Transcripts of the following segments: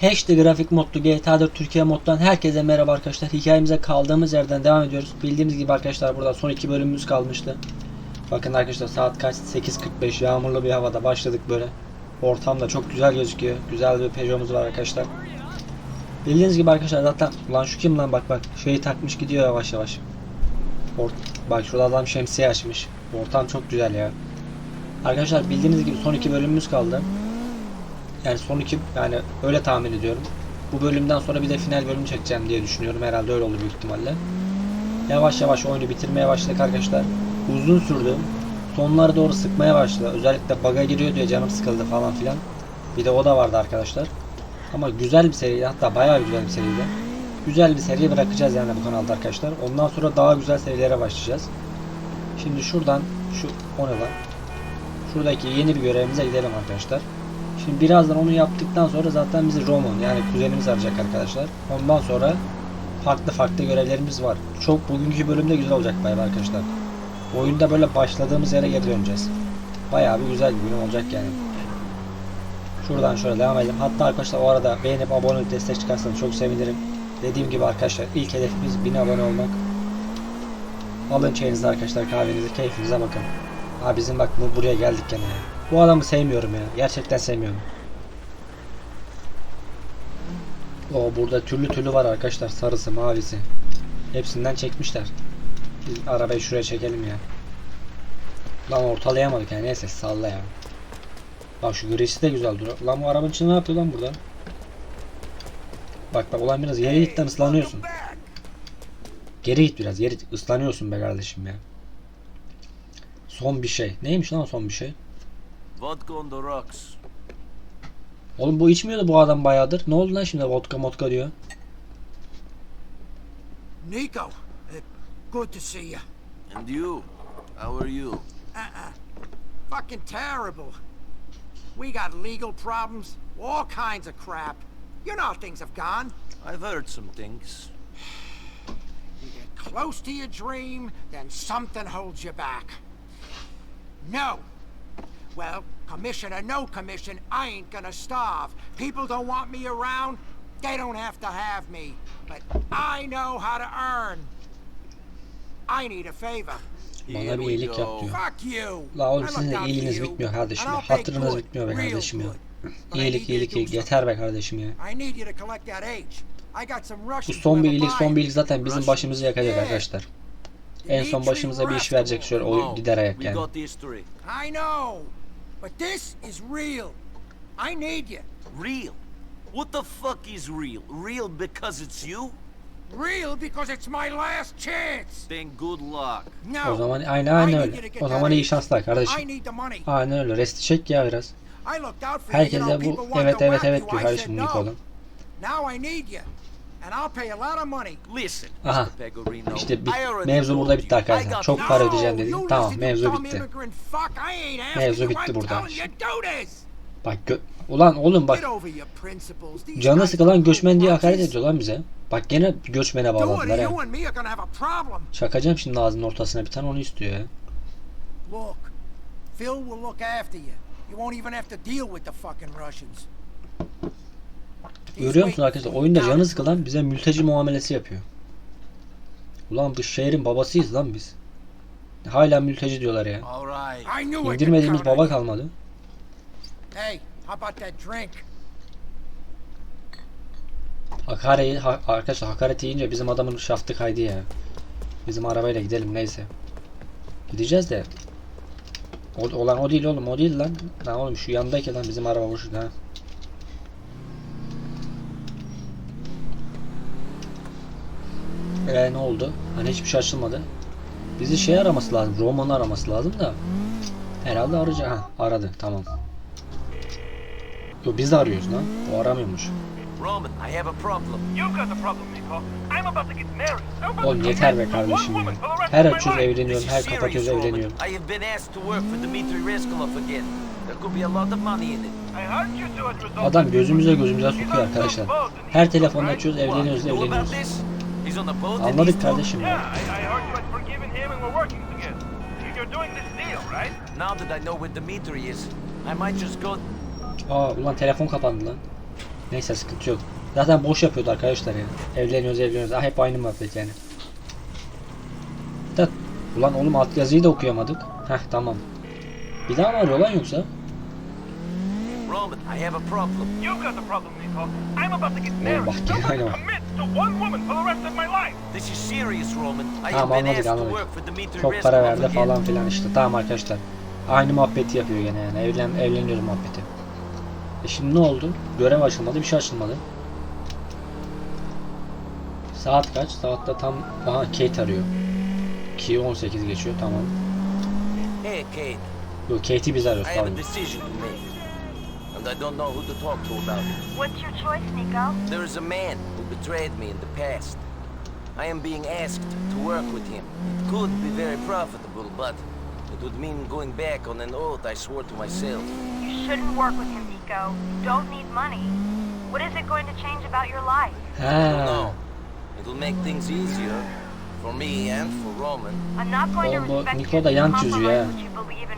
HD grafik modlu GTA 4 Türkiye moddan herkese merhaba arkadaşlar. Hikayemize kaldığımız yerden devam ediyoruz. Bildiğimiz gibi arkadaşlar burada son iki bölümümüz kalmıştı. Bakın arkadaşlar saat kaç? 8.45 yağmurlu bir havada başladık böyle. Ortam da çok güzel gözüküyor. Güzel bir Peugeot'umuz var arkadaşlar. Bildiğiniz gibi arkadaşlar zaten lan şu kim lan bak bak şeyi takmış gidiyor yavaş yavaş. Ort bak şurada adam şemsiye açmış. Ortam çok güzel ya. Arkadaşlar bildiğiniz gibi son iki bölümümüz kaldı. Yani son iki yani öyle tahmin ediyorum. Bu bölümden sonra bir de final bölümü çekeceğim diye düşünüyorum. Herhalde öyle olur büyük ihtimalle. Yavaş yavaş oyunu bitirmeye başladık arkadaşlar. Uzun sürdü. Sonlara doğru sıkmaya başladı. Özellikle bug'a giriyor diye canım sıkıldı falan filan. Bir de o da vardı arkadaşlar. Ama güzel bir seriydi. Hatta bayağı güzel bir seriydi. Güzel bir seri bırakacağız yani bu kanalda arkadaşlar. Ondan sonra daha güzel serilere başlayacağız. Şimdi şuradan şu o ne lan? Şuradaki yeni bir görevimize gidelim arkadaşlar. Şimdi birazdan onu yaptıktan sonra zaten bizi Roman yani kuzenimiz arayacak arkadaşlar. Ondan sonra farklı farklı görevlerimiz var. Çok bugünkü bölümde güzel olacak bayağı arkadaşlar. Oyunda böyle başladığımız yere geri döneceğiz. Bayağı bir güzel bir bölüm olacak yani. Şuradan şöyle devam edelim. Hatta arkadaşlar o arada beğenip abone olup destek çıkarsanız çok sevinirim. Dediğim gibi arkadaşlar ilk hedefimiz 1000 abone olmak. Alın çayınızı arkadaşlar kahvenizi keyfinize bakın. Ha bizim bak bu buraya geldik gene ya. Bu adamı sevmiyorum ya. Gerçekten sevmiyorum. O burada türlü türlü var arkadaşlar. Sarısı, mavisi. Hepsinden çekmişler. Biz arabayı şuraya çekelim ya. Lan ortalayamadık yani. Neyse salla ya. Bak şu grisi de güzel duruyor. Lan bu arabanın içinde ne yapıyor lan burada? Bak bak olan biraz geri git lan ıslanıyorsun. Geri git biraz geri git. ıslanıyorsun be kardeşim ya. Son bir şey. Neymiş lan son bir şey? Vodka on the rocks. Oğlum bu içmiyordu bu adam bayağıdır. Ne oldu lan şimdi vodka modka diyor. Nico, uh, good to see you. And you? How are you? Uh-uh. Fucking terrible. We got legal problems, all kinds of crap. You know how things have gone. I've heard some things. You get close to your dream, then something holds you back. No. Well, commissioner, no commission, I ain't gonna starve. People don't want me around, they don't have to have me. But I know how to earn. I need a favor. Bana bir iyilik yap diyor. La oğlum I sizin de iyiliğiniz bitmiyor kardeşim ya. Hatırınız bitmiyor be kardeşim ya. İyilik need you iyilik iyilik. Yeter be kardeşim ya. Bu son bir iyilik son bir iyilik zaten bizim başımızı yakacak arkadaşlar. En son başımıza bir iş verecek şöyle o gider ayak yani. But this is real. I need you. Real? What the fuck is real? Real because it's you? Real because it's my last chance. Then good luck. No. O zaman aynen I aynen need öyle. you to get O zaman iyi şanslar I kardeşim. need the money. Aynen öyle. Resti çek ya biraz. I looked out for Herkes you. de you know, bu people want evet evet evet you. diyor I kardeşim no. Nikol'un. Now I need you. And I'll pay a lot of money. Listen, Aha. İşte bit- mevzu burada bitti arkadaşlar. Çok para ödeyeceğim dedin. you Tamam mevzu bitti. Mevzu bitti burada. Bak gö Ulan oğlum bak canı sıkılan göçmen diye hakaret ediyor lan bize. Bak gene göçmene or ya. Çakacağım şimdi ağzının ortasına bir tane onu istiyor ya. Look, Phil will look after you. You won't even have to deal with the fucking Russians. Görüyor musun arkadaşlar? Oyunda canı sıkılan bize mülteci muamelesi yapıyor. Ulan bu şehrin babasıyız lan biz. Hala mülteci diyorlar ya. İndirmediğimiz baba kalmadı. Hey, how about that drink? Hakaret, ha, arkadaşlar hakaret yiyince bizim adamın şaftı kaydı ya. Bizim arabayla gidelim neyse. Gideceğiz de. O, olan o değil oğlum o değil lan. Lan oğlum şu yandaki lan bizim araba boşu Eee ne oldu? Hani hiçbir şey açılmadı. Bizi şey araması lazım. Roman'ı araması lazım da. Herhalde arayacak. Ha aradı tamam. Yo biz de arıyoruz lan. O aramıyormuş. Roman, I have a problem. You got the problem, Nico. I'm about to get married. About Oğlum yeter be kardeşim ya. Her açıyoruz evleniyorum, her kapatıyoruz evleniyorum. I have been asked to work for Dmitry Reskolov again. There could be a lot of money in it. Adam gözümüze gözümüze sokuyor arkadaşlar. Her telefonla açıyoruz evleniyoruz evleniyoruz. He's on the boat and Anladık kardeşim Yeah, ya. I, I heard you had forgiven him and we're working together. You're doing this deal, right? talk- Now that I know where Dmitry is, I might just go. Aa ulan telefon kapandı lan. Neyse sıkıntı yok. Zaten boş yapıyordu arkadaşlar ya. Evleniyoruz evleniyoruz. Ah, hep aynı muhabbet yani. Da, ulan oğlum alt yazıyı da okuyamadık. Heh tamam. Bir daha mı arıyor lan yoksa? Roman, I have a problem. You've got the problem, Nico. I'm about to get married. bak, I'm going to commit to one woman for the rest of my life. This is serious, Roman. I Tamam have been asked to work for Dmitry Çok para verdi falan filan işte. Tamam arkadaşlar. Aynı muhabbeti yapıyor gene yani. Evlen, evleniyoruz muhabbeti. E şimdi ne oldu? Görev açılmadı, bir şey açılmadı. Saat kaç? Saatte tam... Aha Kate arıyor. Ki 18 geçiyor tamam. Hey, Kate. Yok Kate'i biz arıyoruz I And I don't know who to talk to about it. What's your choice, Nico? There is a man who betrayed me in the past. I am being asked to work with him. It could be very profitable, but it would mean going back on an oath I swore to myself. You shouldn't work with him, Nico. You don't need money. What is it going to change about your life? I don't know. It'll make things easier for me and for Roman. I'm not going to Oğlum bu respect Niko you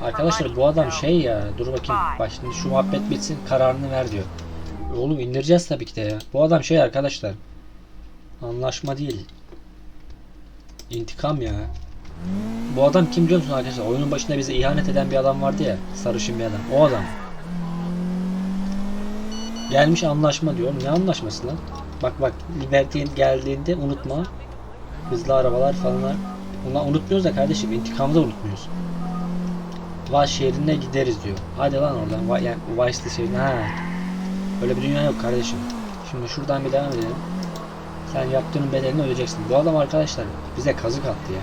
Arkadaşlar bu adam şey ya dur bakayım bak şimdi şu muhabbet bitsin kararını ver diyor. Oğlum indireceğiz tabii ki de ya. Bu adam şey arkadaşlar. Anlaşma değil. İntikam ya. Bu adam kim biliyor musun arkadaşlar? Oyunun başında bize ihanet eden bir adam vardı ya. Sarışın bir adam. O adam. Gelmiş anlaşma diyor. Ne anlaşması lan? Bak bak Liberty'in geldiğinde unutma. Hızlı arabalar falan. Bunlar unutmuyoruz da kardeşim. intikamı da unutmuyoruz. Vice şehrine gideriz diyor. Hadi lan oradan. Va yani Vice'lı şehrine. Ha. Öyle bir dünya yok kardeşim. Şimdi şuradan bir devam edelim. Sen yaptığının bedelini ödeyeceksin. Bu adam arkadaşlar bize kazık attı ya.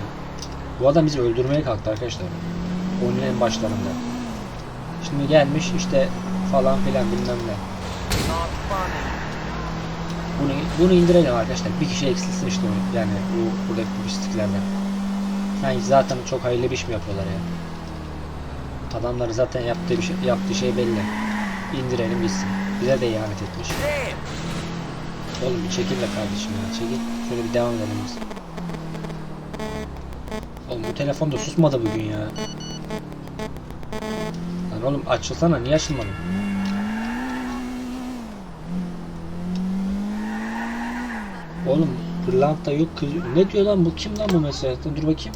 Bu adam bizi öldürmeye kalktı arkadaşlar. Oyunun en başlarında. Şimdi gelmiş işte falan filan bilmem ne. Bunu, bunu indirelim arkadaşlar. Bir kişi eksilsin işte o- yani bu buradaki turistiklerden. Sanki zaten çok hayırlı bir iş mi yapıyorlar ya? Adamların zaten yaptığı bir şey, yaptığı şey belli. İndirelim gitsin. Bize de ihanet etmiş. Oğlum bir çekil be kardeşim ya. Çekil. Şöyle bir devam edelim biz. Oğlum bu telefon da susmadı bugün ya. Lan oğlum açılsana niye açılmadın? Oğlum pırlanta yok kız. Ne diyor lan bu? Kim lan bu mesajda? Dur bakayım.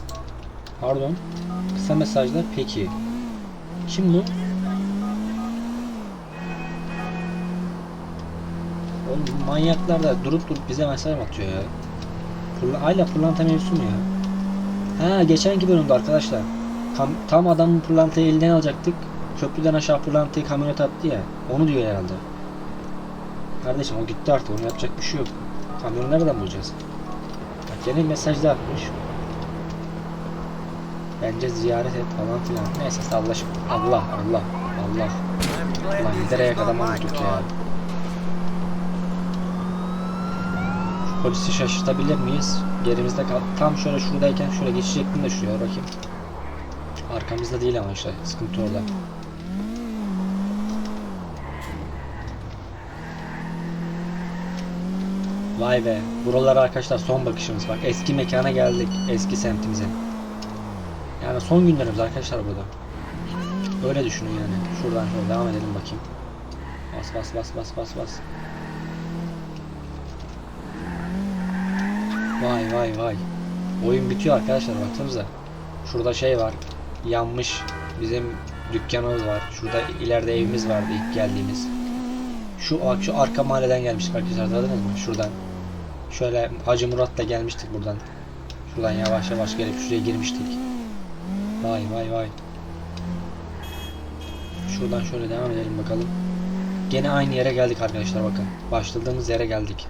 Pardon. Kısa mesajlar peki. Kim bu? Oğlum manyaklar da durup durup bize mesaj atıyor ya? Pırla, hala pırlanta mevzusu mu ya? Ha geçenki bölümde arkadaşlar. Kam- tam adamın pırlantayı elinden alacaktık. Köprüden aşağı pırlantayı kamyonet attı ya. Onu diyor herhalde. Kardeşim o gitti artık. Onu yapacak bir şey yok. Kamyonu nereden bulacağız? Bak gene mesajda atmış. Bence ziyaret et falan filan. Neyse salla şimdi. Allah Allah Allah. Not adam my unuttuk ya. Polisi şaşırtabilir miyiz? Gerimizde kal. Tam şöyle şuradayken şöyle geçecektim de şuraya bakayım. Arkamızda değil ama işte sıkıntı orada. Vay be. Buralara arkadaşlar son bakışımız. Bak eski mekana geldik. Eski semtimize. Yani son günlerimiz arkadaşlar burada. Öyle düşünün yani. Şuradan şöyle devam edelim bakayım. Bas bas bas bas bas bas. Vay vay vay. Oyun bitiyor arkadaşlar baksanıza. Şurada şey var. Yanmış bizim dükkanımız var. Şurada ileride evimiz vardı ilk geldiğimiz. Şu şu arka mahalleden gelmiştik arkadaşlar hatırladınız mı? Şuradan. Şöyle Hacı Murat'la gelmiştik buradan. Şuradan yavaş yavaş gelip şuraya girmiştik. Vay vay vay. Şuradan şöyle devam edelim bakalım. Gene aynı yere geldik arkadaşlar bakın. Başladığımız yere geldik.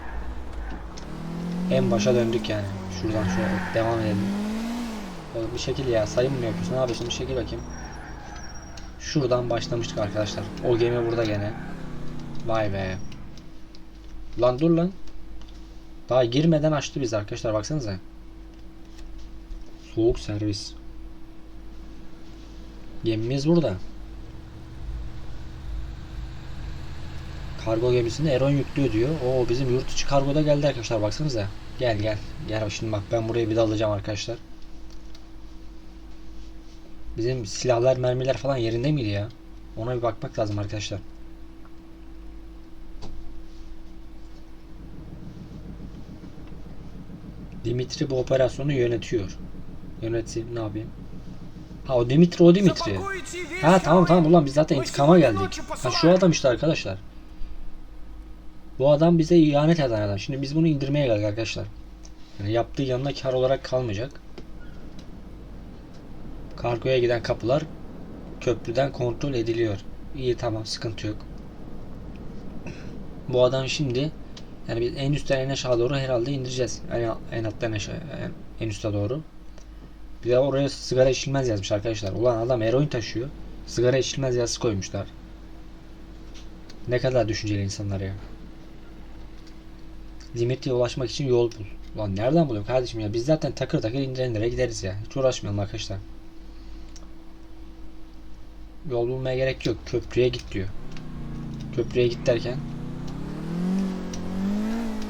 En başa döndük yani. Şuradan şöyle devam edelim. Oğlum bir şekil ya sayım mı yapıyorsun? Ne yapıyorsun? Bir şekil bakayım. Şuradan başlamıştık arkadaşlar. O gemi burada gene. Vay be. Lan dur lan. Daha girmeden açtı biz arkadaşlar baksanıza. Soğuk servis. Gemimiz burada. Kargo gemisinde Eron yüklüyor diyor. O bizim yurt içi kargoda geldi arkadaşlar baksanıza. Gel gel. Gel şimdi bak ben buraya bir de alacağım arkadaşlar. Bizim silahlar mermiler falan yerinde miydi ya? Ona bir bakmak lazım arkadaşlar. Dimitri bu operasyonu yönetiyor. Yönetim ne yapayım? Ha o Dimitri o Dimitri. Ha tamam tamam ulan biz zaten intikama geldik. Ha şu adam işte arkadaşlar. Bu adam bize ihanet eden adam. Şimdi biz bunu indirmeye geldik arkadaşlar. Yani yaptığı yanına kar olarak kalmayacak. Kargoya giden kapılar köprüden kontrol ediliyor. İyi tamam sıkıntı yok. Bu adam şimdi yani biz en üstten en aşağı doğru herhalde indireceğiz. Yani en alttan aşağı en, en üste doğru. Bir de oraya sigara içilmez yazmış arkadaşlar. Ulan adam eroin taşıyor. Sigara içilmez yazısı koymuşlar. Ne kadar düşünceli insanlar ya. Dimitri'ye ulaşmak için yol bul. Ulan nereden buluyorum kardeşim ya? Biz zaten takır takır indire indire gideriz ya. Hiç uğraşmayalım arkadaşlar. Yol bulmaya gerek yok. Köprüye git diyor. Köprüye git derken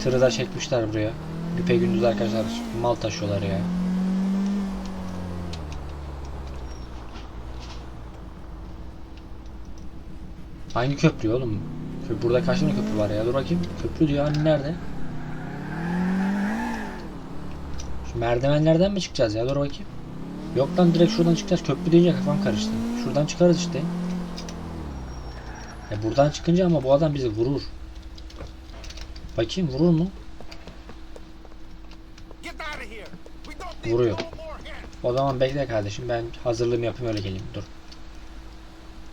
Tırı da çekmişler buraya. Güpe gündüz arkadaşlar mal taşıyorlar ya. Hangi köprü oğlum? Burada kaç tane köprü var ya? Dur bakayım. Köprü diyor hani nerede? Şu merdivenlerden mi çıkacağız ya? Dur bakayım. Yok lan direkt şuradan çıkacağız. Köprü deyince kafam karıştı. Şuradan çıkarız işte. E buradan çıkınca ama bu adam bizi vurur. Bakayım vurur mu? Vuruyor. O zaman bekle kardeşim ben hazırlığımı yapayım öyle geleyim dur.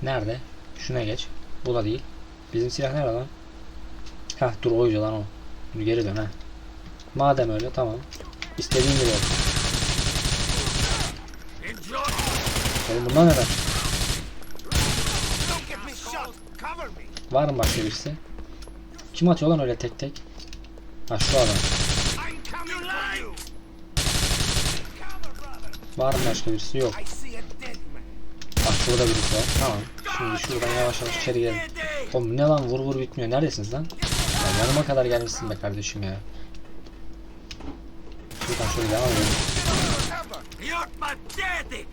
Nerede? Şuna geç. Bu da değil. Bizim silah nerede lan? Heh dur oydu lan o. Geri dön ha. Madem öyle tamam. İstediğin gibi olsun. Oğlum bunlar neden? Var mı başka birisi? Kim atıyor lan öyle tek tek? Ha şu adam. Var mı başka birisi? Yok. Bak şurada birisi var. Tamam. Şimdi şuradan yavaş yavaş içeri girelim. Oğlum ne lan vur vur bitmiyor. Neredesiniz lan? Ya yanıma kadar gelmişsin be kardeşim ya. Şuradan şöyle devam edelim. Cover. You're pathetic.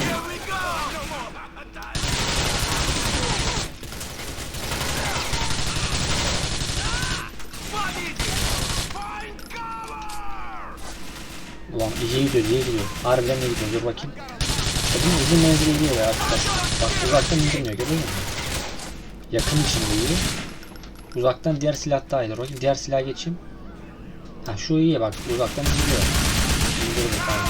Here we go. No more. What is it? Find cover. Ulan iyi gidiyor iyi gidiyor. Harbiden iyi gidiyor. Dur bakayım. Kadın uzun menzili gidiyor ya. Bak, bak uzaktan indirmiyor görüyor musun? Yakın içinde iyi. Uzaktan diğer silah daha iyi. Dur bakayım diğer silaha geçeyim. Ha şu iyi bak uzaktan indiriyor. İndirdi tamam.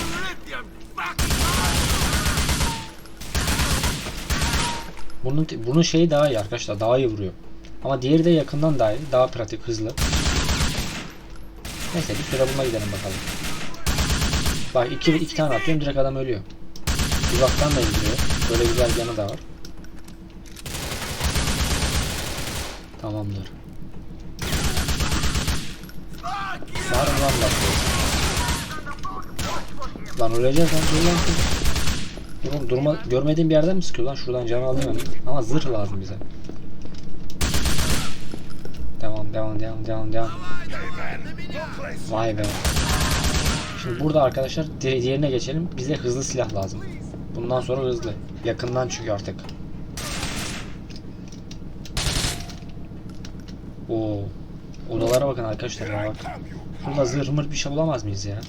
Bunun bunun şeyi daha iyi arkadaşlar. Daha iyi vuruyor. Ama diğeri de yakından daha iyi. Daha pratik, hızlı. Neyse bir süre bununla gidelim bakalım. Bak iki, iki tane atıyorum direkt adam ölüyor. Uzaktan da indiriyor. Böyle güzel yanı da var. Tamamdır. Var mı lan bak. Lan öleceğiz lan. Dur lan. oğlum, durma, görmediğim bir yerden mi sıkıyor lan? Şuradan can alayım hemen. Ama zırh lazım bize. Devam devam devam devam devam. Vay be. Şimdi burada arkadaşlar di- diğerine geçelim. Bize hızlı silah lazım. Bundan sonra hızlı. Yakından çünkü artık. Oo. Odalara bakın arkadaşlar ya bak. Burada zırh mır bir şey bulamaz mıyız ya?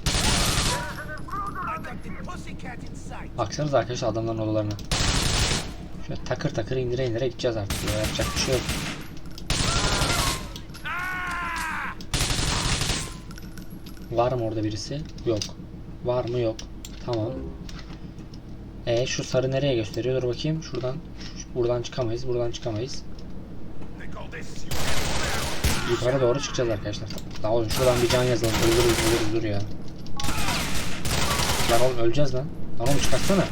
Baksanıza arkadaşlar adamların odalarına. Şöyle takır takır indire indire gideceğiz artık. Ya. Yapacak bir şey yok. Var mı orada birisi? Yok. Var mı? Yok. Tamam. E şu sarı nereye gösteriyor? Dur bakayım. Şuradan şu- buradan çıkamayız. Buradan çıkamayız. Yukarı doğru çıkacağız arkadaşlar. Lan oğlum şuradan bir can yazalım. Ölürüz ölürüz dur ya. Lan oğlum öleceğiz lan. Lan oğlum çıkartsana.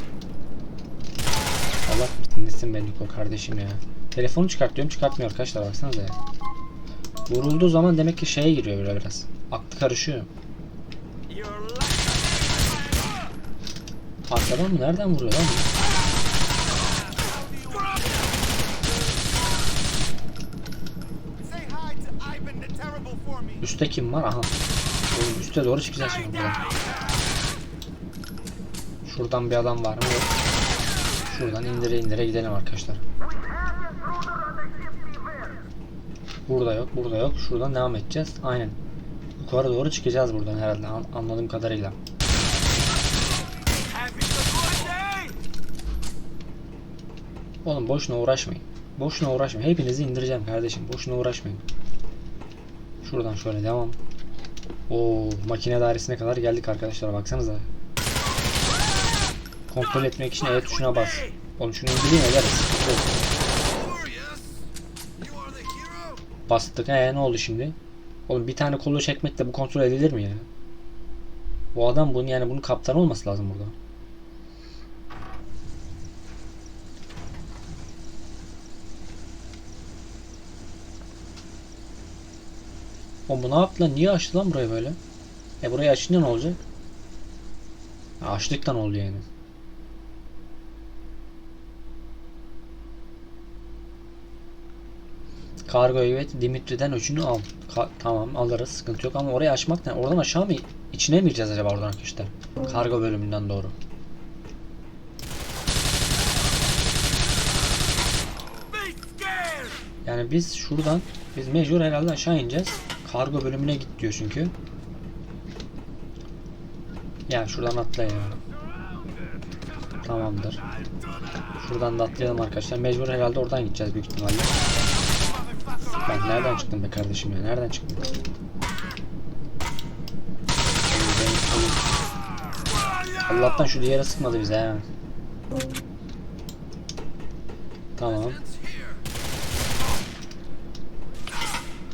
Allah dinlesin beni Niko kardeşim ya. Telefonu çıkart diyorum çıkartmıyor arkadaşlar baksanıza ya. Vurulduğu zaman demek ki şeye giriyor böyle biraz. Aklı karışıyor. Arkadan mı? Nereden vuruyor lan? Üste kim var? Aha. Oğlum üste doğru çıkacağız şimdi buradan. Şuradan bir adam var mı? Yok. Şuradan indire indire gidelim arkadaşlar. Burada yok, burada yok. Şuradan devam edeceğiz. Aynen. Yukarı doğru çıkacağız buradan herhalde an- anladığım kadarıyla. Oğlum boşuna uğraşmayın. Boşuna uğraşmayın. Hepinizi indireceğim kardeşim. Boşuna uğraşmayın. Şuradan şöyle devam. Oo, makine dairesine kadar geldik arkadaşlar baksanıza. Kontrol etmek için evet tuşuna bas. Oğlum şunu indireyim. Sıkıntı yok. Bastık. Ee ne oldu şimdi? Oğlum bir tane kolu çekmekle bu kontrol edilir mi ya? Bu adam bunu yani bunun kaptan olması lazım burada. Oğlum bu ne yaptı lan? Niye açtı lan burayı böyle? E burayı açınca ne olacak? Ha, açlıktan oldu yani. Kargo evet Dimitri'den öcünü al. Ka- tamam alırız sıkıntı yok ama orayı açmak ne? Oradan aşağı mı içine mi gireceğiz acaba oradan arkadaşlar? Kargo bölümünden doğru. Yani biz şuradan biz mecbur herhalde aşağı ineceğiz. Kargo bölümüne git diyor çünkü. Ya şuradan atla ya. Tamamdır. Şuradan da atlayalım arkadaşlar. Mecbur herhalde oradan gideceğiz büyük ihtimalle. Ben nereden çıktım be kardeşim ya? Nereden çıktım? Allah'tan şu diğeri sıkmadı bize ha. Tamam.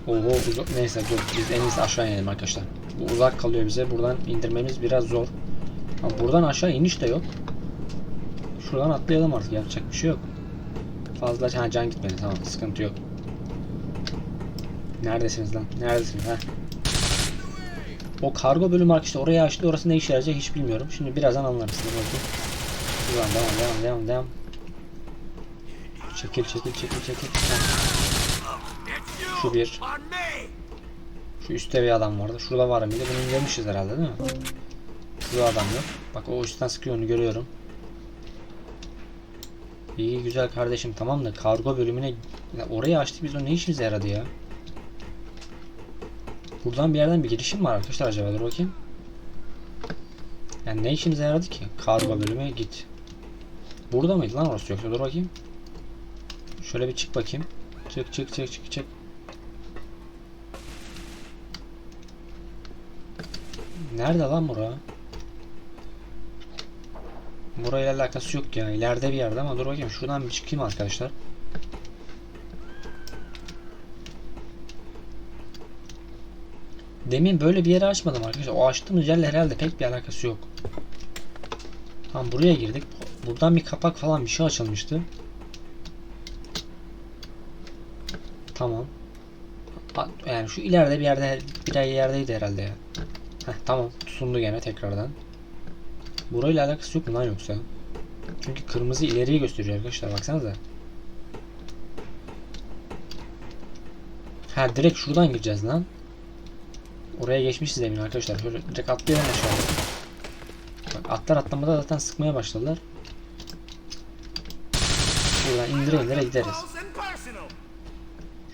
Oho uzak neyse dur biz en iyisi aşağı inelim arkadaşlar. Bu uzak kalıyor bize. Buradan indirmemiz biraz zor. Ama buradan aşağı iniş de yok. Şuradan atlayalım artık yapacak bir şey yok. Fazla ha, can gitmedi tamam sıkıntı yok. Neredesiniz lan? Neredesiniz ha? O kargo bölümü arkadaşlar oraya açtı. Orası ne işe yarayacak hiç bilmiyorum. Şimdi birazdan anlarız. Devam devam devam devam devam. Çekil çekil çekil çekil. Şu bir. Şu üstte bir adam vardı. Şurada var mıydı? Bunu indirmişiz herhalde değil mi? Şurada adam yok. Bak o üstten sıkıyor onu görüyorum. İyi güzel kardeşim tamam da kargo bölümüne ya orayı açtık biz o ne işimize yaradı ya? Buradan bir yerden bir girişim var arkadaşlar acaba dur bakayım. Yani ne işimize yaradı ki? Kargo bölümüne git. Burada mıydı lan orası yoksa dur bakayım. Şöyle bir çık bakayım. Çık çık çık çık çık. Nerede lan bura? Burayla alakası yok ya. İleride bir yerde ama dur bakayım. Şuradan bir çıkayım arkadaşlar. Demin böyle bir yere açmadım arkadaşlar. O açtığımız yerle herhalde pek bir alakası yok. Tamam buraya girdik. Buradan bir kapak falan bir şey açılmıştı. Tamam. Yani şu ileride bir yerde bir yerdeydi herhalde ya. Heh, tamam tutundu gene tekrardan. Burayla alakası yok mu lan yoksa? Çünkü kırmızı ileriyi gösteriyor arkadaşlar baksanıza. Ha direkt şuradan gireceğiz lan. Oraya geçmişiz emin arkadaşlar. Şöyle direkt atlayalım aşağıya. Bak atlar atlamada zaten sıkmaya başladılar. Buradan indire indire gideriz.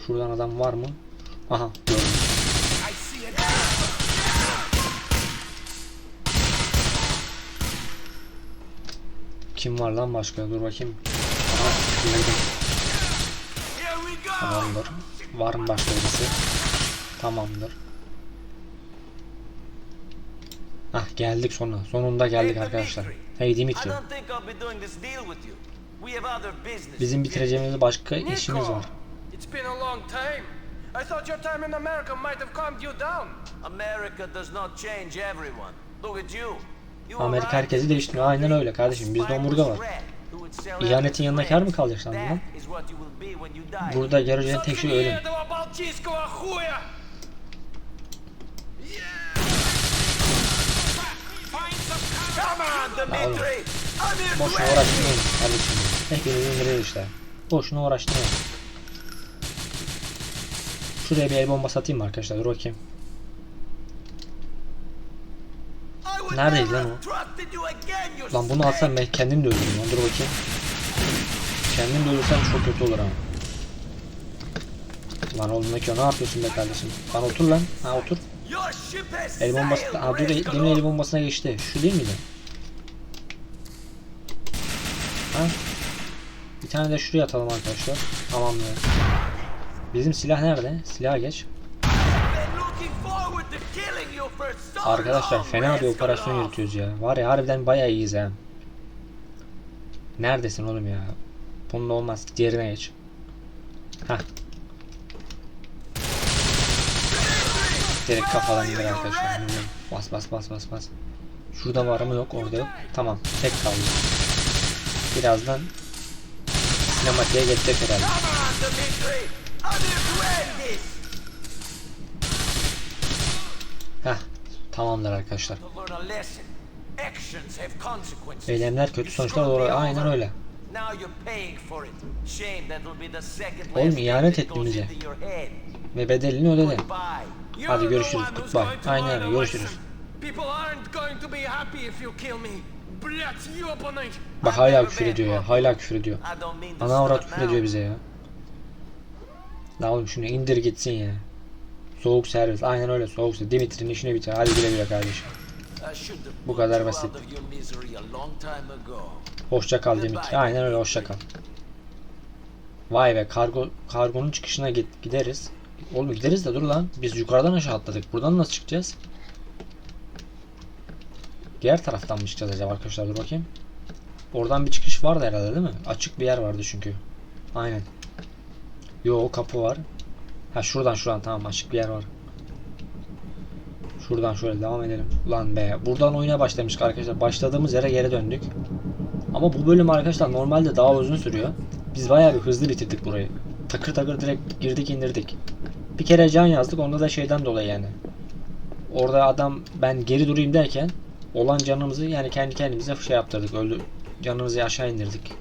Şuradan adam var mı? Aha gördüm. Kim var lan başka? Dur bakayım. Aha, go! Tamamdır. Var mı başka birisi? Tamamdır. Ah geldik sonra. Sonunda geldik Hey, arkadaşlar. Hey Dimitri. Bizim bitireceğimiz başka işimiz var. It's been a long time. I thought your time in America might have calmed you down. America does not change everyone. Look at you. Amerika herkesi değiştiriyor. Aynen öyle kardeşim. Bizde omurga var. İhanetin yanına kar mı kalacaksın lan? Burada göreceğin tek şey ölüm. Boşuna uğraşmayın kardeşim. Hepinizi indirir işte. Boşuna uğraşmayın. Şuraya bir el bomba satayım mı arkadaşlar? Dur bakayım. Neredeydi lan you Lan bunu atsam ben kendim de öldürürüm lan. Dur bakayım. kendim de ölürsem çok kötü olur ama. Lan oğlum ne o, ne yapıyorsun be kardeşim? Lan otur lan. Ha otur. El bombası. Ha dur demin el bombasına geçti. Şu değil miydi? Ha? Bir tane de şuraya atalım arkadaşlar. Tamamdır. Bizim silah nerede? Silah geç. Arkadaşlar fena bir operasyon yürütüyoruz ya. Var ya harbiden bayağı iyiyiz ha. Neredesin oğlum ya? Bunun olmaz. Diğerine geç. Hah. Direkt kafadan gider arkadaşlar. Bas bas bas bas bas. Şurada var mı yok orada yok. Tamam tek kaldı. Birazdan sinematiğe geçecek herhalde. Heh tamamdır arkadaşlar. Eylemler kötü sonuçlar doğru. Aynen öyle. Oğlum ihanet etti bize. Ve bedelini ödedi. Hadi görüşürüz Kutbay. Aynen öyle görüşürüz. Bak hala küfür ediyor ya. Hala küfür ediyor. Ana avrat küfür ediyor bize ya. La oğlum şunu indir gitsin ya. Soğuk servis. Aynen öyle soğuk servis. Dimitri'nin işini bitir. Hadi güle güle kardeşim. Bu kadar basit. Hoşça kal Dimitri. Aynen öyle hoşça kal. Vay be kargo kargonun çıkışına git, gideriz. Oğlum gideriz de dur lan. Biz yukarıdan aşağı atladık. Buradan nasıl çıkacağız? Diğer taraftan mı çıkacağız acaba arkadaşlar? Dur bakayım. Oradan bir çıkış vardı herhalde değil mi? Açık bir yer vardı çünkü. Aynen. Yo kapı var. Ha şuradan şuradan tamam açık bir yer var. Şuradan şöyle devam edelim. Ulan be buradan oyuna başlamıştık arkadaşlar. Başladığımız yere geri döndük. Ama bu bölüm arkadaşlar normalde daha uzun sürüyor. Biz bayağı bir hızlı bitirdik burayı. Takır takır direkt girdik indirdik. Bir kere can yazdık onda da şeyden dolayı yani. Orada adam ben geri durayım derken olan canımızı yani kendi kendimize şey yaptırdık öldü. Canımızı aşağı indirdik.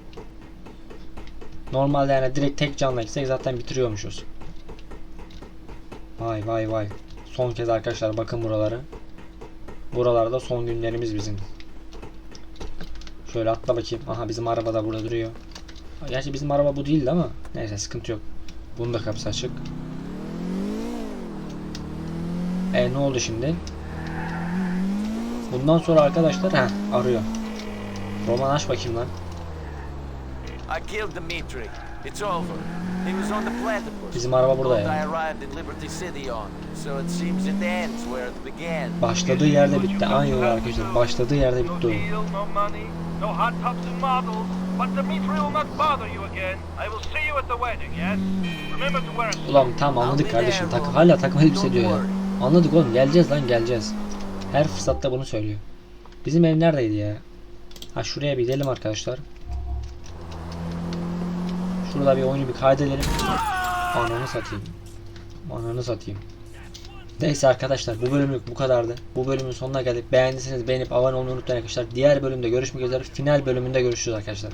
Normalde yani direkt tek canla gitsek zaten bitiriyormuşuz. Vay vay vay. Son kez arkadaşlar bakın buraları. Buralarda son günlerimiz bizim. Şöyle atla bakayım. Aha bizim araba da burada duruyor. Gerçi bizim araba bu değildi ama neyse sıkıntı yok. Bunun da kapısı açık. E ne oldu şimdi? Bundan sonra arkadaşlar ha arıyor. Roman aç bakayım lan. I killed Dimitri. It's over. He was on the platypus. Bizim araba burada ya. arrived in Liberty City on. So it seems it ends where it began. Başladığı yerde bitti. Aynen öyle arkadaşlar. Başladığı yerde bitti oyun. no hot tubs and models. But Dimitri will not bother you again. I will see you at the wedding, yes? Remember to wear a. Ulan tamam anladık kardeşim. Takı hala takım elbise diyor ya. Anladık oğlum geleceğiz lan geleceğiz. Her fırsatta bunu söylüyor. Bizim ev neredeydi ya? Ha şuraya bir gidelim arkadaşlar. Şurada bir oyunu bir kaydedelim. Ananı satayım. Ananı satayım. Neyse arkadaşlar bu bölümlük bu kadardı. Bu bölümün sonuna geldik. Beğendiyseniz beğenip abone olmayı unutmayın arkadaşlar. Diğer bölümde görüşmek üzere. Final bölümünde görüşürüz arkadaşlar.